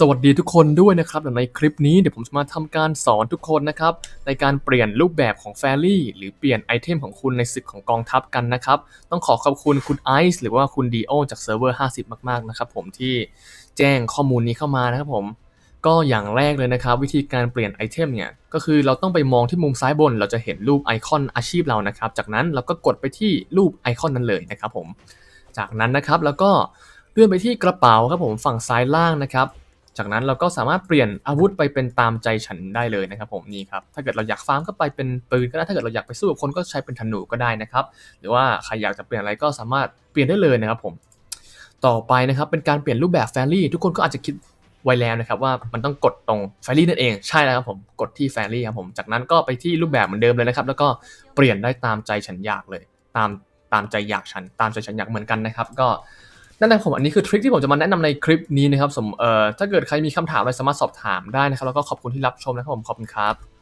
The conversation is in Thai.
สวัสดีทุกคนด้วยนะครับในคลิปนี้เดี๋ยวผมจะมาทำการสอนทุกคนนะครับ ในการเปลี่ยนรูปแบบของแฟรี่หรือเปลี่ยนไอเทมของคุณในศึกของกองทัพกันนะครับ ต้องขอขอบคุณคุณไอซ์หรือว่าคุณดีโอจากเซิร์ฟเวอร์ 50 มาก ๆ นะครับผมที่แจ้งข้อมูลนี้เข้ามานะครับผมก็อย่างแรกเลยนะครับ วิธีการเปลี่ยนไอเทมเนี่ยก็คือเราต้องไปมองที่มุมซ้ายบน เราจะเห็นรูปไอคอนอาชีพเรานะครับ จากนั้นเราก็กดไปที่รูปไอคอนนั้นเลยนะครับผมจากนั้นนะครับแล้วก็เลื่อนไปที่กระเป๋าครับผมฝั่งซ้ายล่างนะครับ จากนั้นเราก็สามารถเปลี่ยนอาวุธไปเป็นตามใจฉันได้เลยนะครับผมนี่ครับถ้าเกิดเราอยากฟาร์มก็ไปเป็นปืนก็ได้ถ้าเกิดเราอยากไปสู้กับคนก็ใช้เป็นธนูก็ได้นะครับหรือว่าใครอยากจะเปลี่ยนอะไรก็สามารถเปลี่ยนได้เลยนะครับผมต่อไปนะครับเป็นการเปลี่ยนรูปแบบแฟรี่ทุกคนก็อาจจะคิดไว้แล้วนะครับว่ามันต้องกดตรงแฟรี่นั่นเองใช่แล้วครับผมกดที่แฟรี่ครับผมจากนั้นก็ไปที่รูปแบบเหมือนเดิมเลยนะครับ แล้วก็เปลี่ยนได้ตามใจฉันอยากเลย ตามตามใจอยากฉัน ตามใจฉันอยากเหมือนกันนะครับ ก็ นั่นแหละผมอันนี้คือทริคที่ผมจะมาแนะนำในคลิปนี้นะครับสมเอ่อถ้าเกิดใครมีคำถามอะไรสามารถสอบถามได้นะครับแล้วก็ขอบคุณที่รับชมนะครับผมขอบคุณครับ